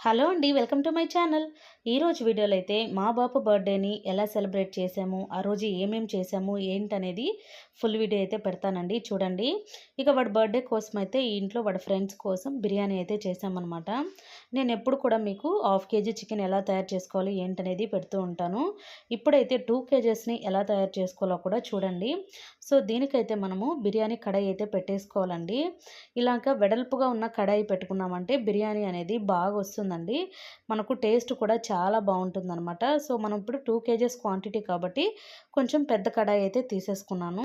Hello అండి welcome to my channel. ఈరోజు వీడియోలో అయితే మా బాపు బర్త్డేని ఎలా సెలబ్రేట్ చేసాము ఆ రోజు ఏమేం చేసాము ఏంటనేది ఫుల్ వీడియో అయితే పెడతానండి. చూడండి. ఇక వాడి బర్త్డే కోసం అయితే ఈ ఇంట్లో వాడి ఫ్రెండ్స్ కోసం బిర్యానీ అయితే చేసామన్నమాట నేను ఎప్పుడు కూడా మీకు హాఫ్ కేజీ చికెన్ ఎలా తయారు చేసుకోవాలి ఏంటనేది పెడుతూ ఉంటాను. ఇప్పుడైతే టూ కేజెస్ని ఎలా తయారు చేసుకోవాలో కూడా చూడండి. సో దీనికైతే మనము బిర్యానీ కడాయి అయితే పెట్టేసుకోవాలండి. ఇలాగ వెడల్పుగా ఉన్న కడాయి పెట్టుకున్నామంటే బిర్యానీ అనేది బాగా వస్తుందండి. మనకు టేస్ట్ కూడా చాలా బాగుంటుందన్నమాట. సో మనం ఇప్పుడు టూ కేజెస్ క్వాంటిటీ కాబట్టి కొంచెం పెద్ద కడాయి అయితే తీసేసుకున్నాను.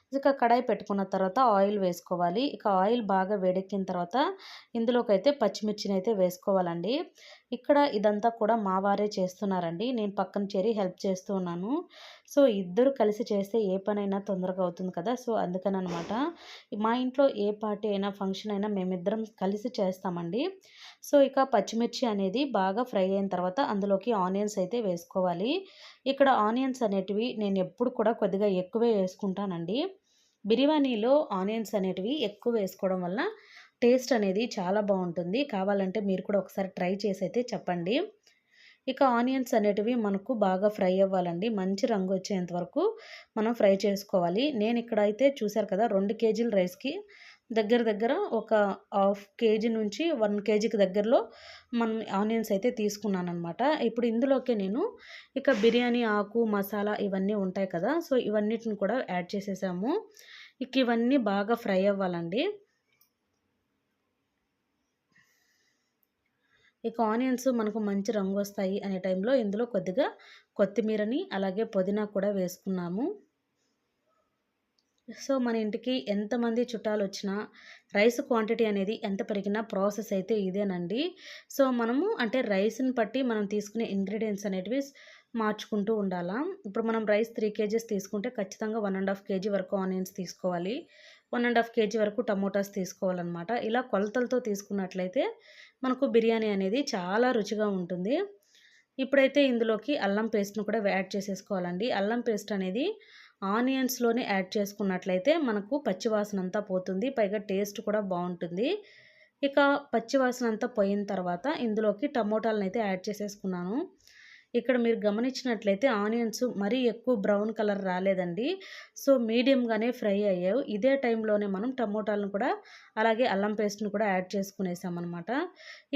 ఇక కడాయి పెట్టుకున్న తర్వాత ఆయిల్ వేసుకోవాలి. ఇక ఆయిల్ బాగా వేడెక్కిన తర్వాత ఇందులోకి అయితే పచ్చిమిర్చిని అయితే వేసుకోవాలండి. ఇక్కడ ఇదంతా కూడా మా వారే చేస్తున్నారండి. నేను పక్కన చేరి హెల్ప్ చేస్తూ ఉన్నాను. సో ఇద్దరు కలిసి చేస్తే ఏ పనైనా తొందరగా అవుతుంది కదా. సో అందుకని అనమాట మా ఇంట్లో ఏ పార్టీ అయినా ఫంక్షన్ అయినా మేమిద్దరం కలిసి చేస్తామండి. సో ఇక పచ్చిమిర్చి అనేది బాగా ఫ్రై అయిన తర్వాత అందులోకి ఆనియన్స్ అయితే వేసుకోవాలి. ఇక్కడ ఆనియన్స్ అనేటివి నేను ఎప్పుడు కూడా కొద్దిగా ఎక్కువే వేసుకుంటానండి. బిర్యానీలో ఆనియన్స్ అనేటివి ఎక్కువ వేసుకోవడం వల్ల టేస్ట్ అనేది చాలా బాగుంటుంది. కావాలంటే మీరు కూడా ఒకసారి ట్రై చేసి అయితే చెప్పండి. ఇక ఆనియన్స్ అనేటివి మనకు బాగా ఫ్రై అవ్వాలండి. మంచి రంగు వచ్చేంత వరకు మనం ఫ్రై చేసుకోవాలి. నేను ఇక్కడ అయితే చూశారు కదా రెండు కేజీల రైస్కి దగ్గర దగ్గర ఒక హాఫ్ కేజీ నుంచి వన్ కేజీకి దగ్గరలో మనం ఆనియన్స్ అయితే తీసుకున్నాను అనమాట ఇప్పుడు ఇందులోకి నేను ఇక బిర్యానీ ఆకు మసాలా ఇవన్నీ ఉంటాయి కదా సో ఇవన్నిటిని కూడా యాడ్ చేసేసాము. ఇక ఇవన్నీ బాగా ఫ్రై అవ్వాలండి. ఇక ఆనియన్స్ మనకు మంచి రంగు వస్తాయి అనే టైంలో ఇందులో కొద్దిగా కొత్తిమీరని అలాగే పుదీనా కూడా వేసుకున్నాము. సో మన ఇంటికి ఎంతమంది చుట్టాలు వచ్చినా రైస్ క్వాంటిటీ అనేది ఎంత పెరిగినా ప్రాసెస్ అయితే ఇదేనండి. సో మనము అంటే రైస్ని బట్టి మనం తీసుకునే ఇంగ్రీడియంట్స్ అనేటివి మార్చుకుంటూ ఉండాలా. ఇప్పుడు మనం రైస్ త్రీ కేజీస్ తీసుకుంటే ఖచ్చితంగా వన్ అండ్ హాఫ్ కేజీ వరకు ఆనియన్స్ తీసుకోవాలి. వన్ అండ్ హాఫ్ కేజీ వరకు టమోటాస్ తీసుకోవాలన్నమాట. ఇలా కొలతలతో తీసుకున్నట్లయితే మనకు బిర్యానీ అనేది చాలా రుచిగా ఉంటుంది. ఇప్పుడైతే ఇందులోకి అల్లం పేస్ట్ను కూడా యాడ్ చేసేసుకోవాలండి. అల్లం పేస్ట్ అనేది ఆనియన్స్లోనే యాడ్ చేసుకున్నట్లయితే మనకు పచ్చివాసన అంతా పోతుంది. పైగా టేస్ట్ కూడా బాగుంటుంది. ఇక పచ్చివాసన అంతా పోయిన తర్వాత ఇందులోకి టమోటాలను అయితే యాడ్ చేసేసుకున్నాను. ఇక్కడ మీరు గమనించినట్లయితే ఆనియన్స్ మరీ ఎక్కువ బ్రౌన్ కలర్ రాలేదండి. సో మీడియంగానే ఫ్రై అయ్యావు ఇదే టైంలోనే మనం టమోటాలను కూడా అలాగే అల్లం పేస్ట్ని కూడా యాడ్ చేసుకునేసామన్నమాట.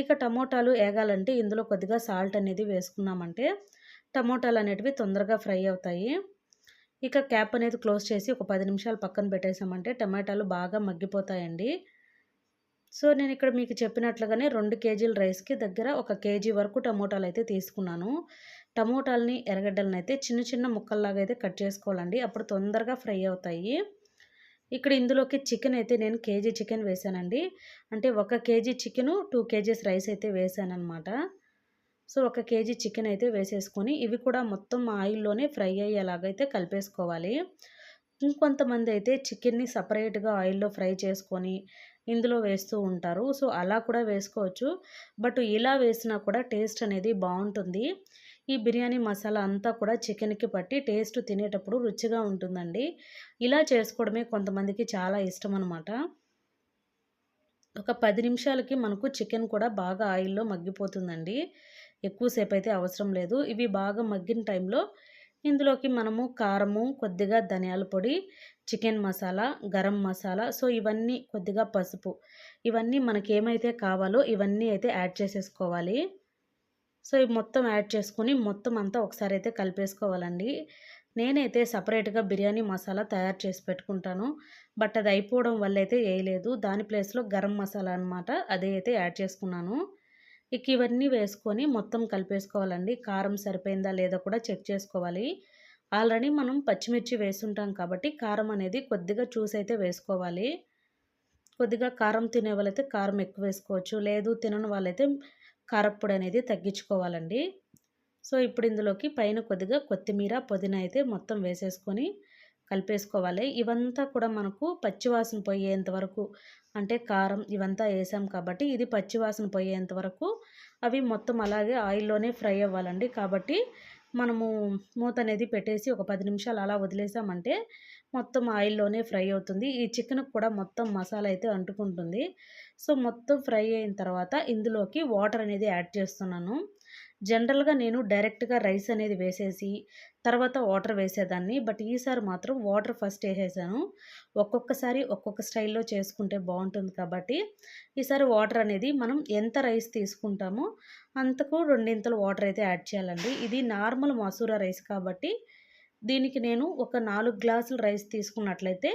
ఇక టమోటాలు ఏగాలంటే ఇందులో కొద్దిగా సాల్ట్ అనేది వేసుకున్నామంటే టమోటాలు అనేటివి తొందరగా ఫ్రై అవుతాయి. ఇక క్యాప్ అనేది క్లోజ్ చేసి ఒక పది నిమిషాలు పక్కన పెట్టేసామంటే టమాటాలు బాగా మగ్గిపోతాయండి. సో నేను ఇక్కడ మీకు చెప్పినట్లుగానే రెండు కేజీల రైస్కి దగ్గర ఒక కేజీ వరకు టమోటాలు అయితే తీసుకున్నాను. టమోటాలని ఎర్రగడ్డలను అయితే చిన్న చిన్న ముక్కల్లాగా అయితే కట్ చేసుకోవాలండి. అప్పుడు తొందరగా ఫ్రై అవుతాయి. ఇక్కడ ఇందులోకి చికెన్ అయితే నేను కేజీ చికెన్ వేసానండి. అంటే ఒక KG chicken two KGs rice అయితే వేసానమాట సో ఒక కేజీ చికెన్ అయితే వేసేసుకొని ఇవి కూడా మొత్తం ఆయిల్లోనే ఫ్రై అయ్యేలాగైతే కలిపేసుకోవాలి. ఇంకొంతమంది అయితే చికెన్ని సపరేట్గా ఆయిల్లో ఫ్రై చేసుకొని ఇందులో వేస్తూ ఉంటారు. సో అలా కూడా వేసుకోవచ్చు. బట్ ఇలా వేసినా కూడా టేస్ట్ అనేది బాగుంటుంది. ఈ బిర్యానీ మసాలా అంతా కూడా చికెన్కి పట్టి టేస్ట్ తినేటప్పుడు రుచిగా ఉంటుందండి. ఇలా చేసుకోవడమే కొంతమందికి చాలా ఇష్టం అనమాట ఒక పది నిమిషాలకి మనకు చికెన్ కూడా బాగా ఆయిల్లో మగ్గిపోతుందండి. ఎక్కువసేపు అయితే అవసరం లేదు. ఇవి బాగా మగ్గిన టైంలో ఇందులోకి మనము కారము కొద్దిగా ధనియాల పొడి చికెన్ మసాలా గరం మసాలా సో ఇవన్నీ కొద్దిగా పసుపు. ఇవన్నీ మనకి ఏమైతే కావాలో ఇవన్నీ అయితే యాడ్ చేసేసుకోవాలి. సో ఇవి మొత్తం యాడ్ చేసుకొని మొత్తం అంతా ఒకసారి అయితే కలిపేసుకోవాలండి. నేనైతే సపరేట్గా బిర్యానీ మసాలా తయారు చేసి పెట్టుకుంటాను. బట్ అది అయిపోవడం వల్ల అయితే వేయలేదు. దాని ప్లేస్లో గరం మసాలా అనమాట అదే అయితే యాడ్ చేసుకున్నాను. ఇక ఇవన్నీ వేసుకొని మొత్తం కలిపేసుకోవాలండి. కారం సరిపోయిందా లేదా కూడా చెక్ చేసుకోవాలి. ఆల్రెడీ మనం పచ్చిమిర్చి వేసుంటాం కాబట్టి కారం అనేది కొద్దిగా చూసి అయితే వేసుకోవాలి. కొద్దిగా కారం తినే వాళ్ళైతే కారం ఎక్కువ వేసుకోవచ్చు. లేదు తినని వాళ్ళైతే కారప్పొడి అనేది తగ్గించుకోవాలండి. సో ఇప్పుడు ఇందులోకి పైన కొద్దిగా కొత్తిమీర పుదీనా అయితే మొత్తం వేసేసుకొని కలిపేసుకోవాలి. ఇవంతా కూడా మనకు పచ్చివాసన పోయేంత వరకు అంటే కారం ఇవంతా వేసాం కాబట్టి ఇది పచ్చివాసన పోయేంత వరకు అవి మొత్తం అలాగే ఆయిల్లోనే ఫ్రై అవ్వాలండి. కాబట్టి మనము మూత అనేది పెట్టేసి ఒక పది నిమిషాలు అలా వదిలేసామంటే మొత్తం ఆయిల్లోనే ఫ్రై అవుతుంది. ఈ చికెన్ కూడా మొత్తం మసాలా అయితే అంటుకుంటుంది. సో మొత్తం ఫ్రై అయిన తర్వాత ఇందులోకి వాటర్ అనేది యాడ్ చేస్తున్నాను. జనరల్గా నేను డైరెక్ట్గా రైస్ అనేది వేసేసి తర్వాత వాటర్ వేసేదాన్ని. బట్ ఈసారి మాత్రం వాటర్ ఫస్ట్ వేసేసాను. ఒక్కొక్కసారి ఒక్కొక్క స్టైల్లో చేసుకుంటే బాగుంటుంది కాబట్టి ఈసారి వాటర్ అనేది మనం ఎంత రైస్ తీసుకుంటామో అంతకు రెండింతలు వాటర్ అయితే యాడ్ చేయాలండి. ఇది నార్మల్ మసూరా రైస్ కాబట్టి దీనికి నేను ఒక నాలుగు గ్లాసులు రైస్ తీసుకున్నట్లయితే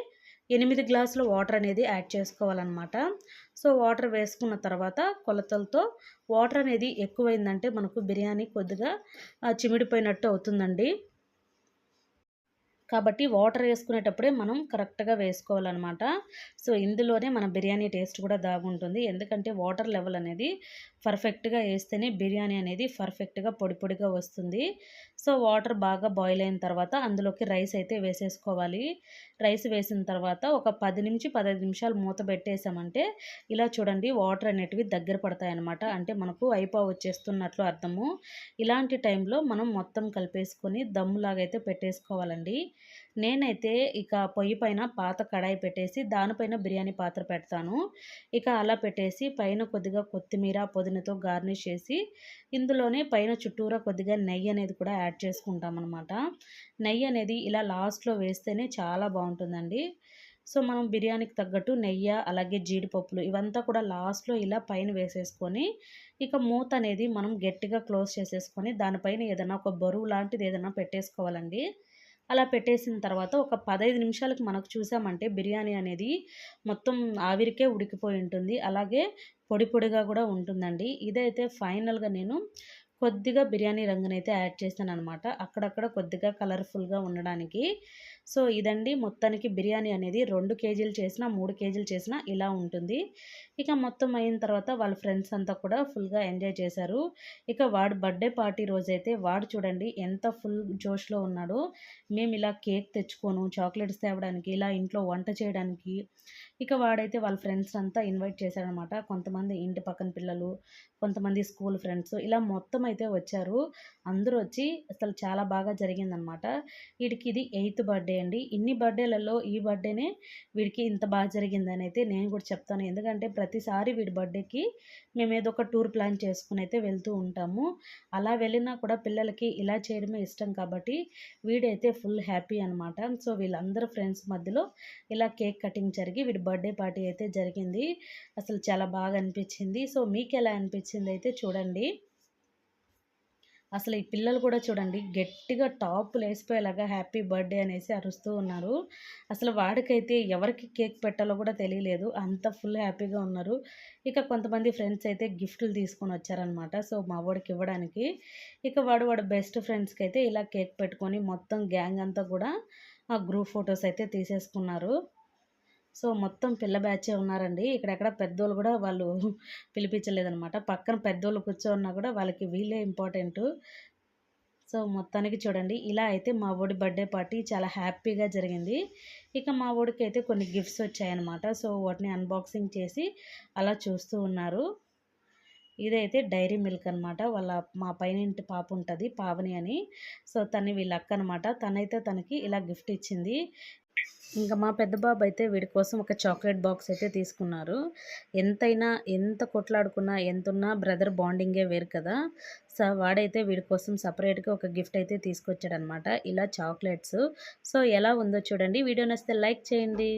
ఎనిమిది గ్లాసుల వాటర్ అనేది యాడ్ చేసుకోవాలన్నమాట. సో వాటర్ వేసుకున్న తర్వాత కొలతలతో వాటర్ అనేది ఎక్కువైందంటే మనకు బిర్యానీ కొద్దిగా చిమిడిపోయినట్టు అవుతుందండి. కాబట్టి వాటర్ వేసుకునేటప్పుడే మనం కరెక్ట్గా వేసుకోవాలన్నమాట. సో ఇందులోనే మన బిర్యానీ టేస్ట్ కూడా దాగుంటుంది. ఎందుకంటే వాటర్ లెవెల్ అనేది పర్ఫెక్ట్గా వేస్తేనే బిర్యానీ అనేది పర్ఫెక్ట్గా పొడి పొడిగా వస్తుంది. సో వాటర్ బాగా బాయిల్ అయిన తర్వాత అందులోకి రైస్ అయితే వేసేసుకోవాలి. రైస్ వేసిన తర్వాత ఒక పది నుంచి పదహైదు నిమిషాలు మూత పెట్టేసామంటే ఇలా చూడండి వాటర్ అనేటివి దగ్గర పడతాయి అన్నమాట. అంటే మనకు అయిపో వచ్చేస్తున్నట్లు అర్థము. ఇలాంటి టైంలో మనం మొత్తం కలిపేసుకొని దమ్ములాగైతే పెట్టేసుకోవాలండి. నేనైతే ఇక పొయ్యి పైన పాత కడాయి పెట్టేసి దానిపైన బిర్యానీ పాత్ర పెడతాను. ఇక అలా పెట్టేసి పైన కొద్దిగా కొత్తిమీర పుదీనతో గార్నిష్ చేసి ఇందులోనే పైన చుట్టూరా కొద్దిగా నెయ్యి అనేది కూడా యాడ్ చేసుకుంటాం అనమాట నెయ్యి అనేది ఇలా లాస్ట్లో వేస్తేనే చాలా బాగుంటుందండి. సో మనం బిర్యానీకి తగ్గట్టు నెయ్యి అలాగే జీడిపప్పులు ఇవంతా కూడా లాస్ట్లో ఇలా పైన వేసేసుకొని ఇక మూత అనేది మనం గట్టిగా క్లోజ్ చేసేసుకొని దానిపైన ఏదైనా ఒక బరువు లాంటిది ఏదైనా పెట్టేసుకోవాలండి. అలా పెట్టేసిన తర్వాత ఒక పదహైదు నిమిషాలకు మనకు చూసామంటే బిర్యానీ అనేది మొత్తం ఆవిరికే ఉడికిపోయి ఉంటుంది. అలాగే పొడి పొడిగా కూడా ఉంటుందండి. ఇదైతే ఫైనల్గా నేను కొద్దిగా బిర్యానీ రంగునైతే యాడ్ చేశాను అనమాట అక్కడక్కడ కొద్దిగా కలర్ఫుల్గా ఉండడానికి సో ఇదండి మొత్తానికి బిర్యానీ అనేది రెండు కేజీలు చేసినా మూడు కేజీలు చేసినా ఇలా ఉంటుంది. ఇక మొత్తం అయిన తర్వాత వాళ్ళ ఫ్రెండ్స్ అంతా కూడా ఫుల్గా ఎంజాయ్ చేశారు. ఇక వాడు బర్త్డే పార్టీ రోజైతే వాడు చూడండి ఎంత ఫుల్ జోష్లో ఉన్నాడో. మేము ఇలా కేక్ తెచ్చుకోను చాక్లెట్స్ తేవడానికి ఇలా ఇంట్లో వంట చేయడానికి ఇక వాడైతే వాళ్ళ ఫ్రెండ్స్ అంతా ఇన్వైట్ చేశాడనమాట కొంతమంది ఇంటి పక్కన పిల్లలు కొంతమంది స్కూల్ ఫ్రెండ్స్ ఇలా మొత్తం అయితే వచ్చారు. అందరూ వచ్చి అసలు చాలా బాగా జరిగిందనమాట. వీడికి ఇది ఎయిత్ బర్త్డే అండి. ఇన్ని బర్త్డేలలో ఈ బర్త్డేనే వీడికి ఇంత బాగా జరిగిందని అయితే నేను కూడా చెప్తాను. ఎందుకంటే ప్రతిసారి వీడి బర్త్డేకి మేము ఏదో ఒక టూర్ ప్లాన్ చేసుకుని అయితే వెళ్తూ ఉంటాము. అలా వెళ్ళినా కూడా పిల్లలకి ఇలా చేయడమే ఇష్టం కాబట్టి వీడైతే ఫుల్ హ్యాపీ అనమాట. సో వీళ్ళందరూ ఫ్రెండ్స్ మధ్యలో ఇలా కేక్ కటింగ్ జరిగి వీడి బర్త్డే పార్టీ అయితే జరిగింది. అసలు చాలా బాగా అనిపించింది. సో మీకు ఎలా అనిపించింది అయితే చూడండి. అసలు ఈ పిల్లలు కూడా చూడండి గట్టిగా టాప్ వేసిపోయేలాగా హ్యాపీ బర్త్డే అనేసి అరుస్తూ ఉన్నారు. అసలు వాడికైతే ఎవరికి కేక్ పెట్టాలో కూడా తెలియలేదు. అంత ఫుల్ హ్యాపీగా ఉన్నారు. ఇక కొంతమంది ఫ్రెండ్స్ అయితే గిఫ్ట్లు తీసుకొని వచ్చారనమాట సో మా వాడికి ఇవ్వడానికి. ఇక వాడు వాడు బెస్ట్ ఫ్రెండ్స్కి అయితే ఇలా కేక్ పెట్టుకొని మొత్తం గ్యాంగ్ అంతా కూడా ఆ గ్రూప్ ఫొటోస్ అయితే తీసేసుకున్నారు. సో మొత్తం పిల్ల బ్యాచే ఉన్నారండి. ఇక్కడెక్కడ పెద్దోళ్ళు కూడా వాళ్ళు పిలిపించలేదనమాట పక్కన పెద్దోళ్ళు కూర్చోన్నా కూడా వాళ్ళకి వీళ్ళే ఇంపార్టెంట్. సో మొత్తానికి చూడండి. ఇలా అయితే మా ఊడి బర్త్డే పార్టీ చాలా హ్యాపీగా జరిగింది. ఇక మా ఊడికి అయితే కొన్ని గిఫ్ట్స్ వచ్చాయన్నమాట. సో వాటిని అన్బాక్సింగ్ చేసి అలా చూస్తూ ఉన్నారు. ఇదైతే డైరీ మిల్క్ అనమాట వాళ్ళ మా పైన ఇంటి పాప ఉంటుంది పావని అని. సో తను వీళ్ళ అక్క అనమాట తనైతే తనకి ఇలా గిఫ్ట్ ఇచ్చింది. ఇంకా మా పెద్ద బాబు అయితే వీడి కోసం ఒక చాక్లెట్ బాక్స్ అయితే తీసుకున్నారు. ఎంతైనా ఎంత కొట్లాడుకున్నా ఎంతున్నా బ్రదర్ బాండింగే వేరు కదా. సో వాడైతే వీడి కోసం సపరేట్గా ఒక గిఫ్ట్ అయితే తీసుకొచ్చాడనమాట ఇలా చాక్లెట్స్. సో ఎలా ఉందో చూడండి. వీడియో నచ్చితే లైక్ చేయండి.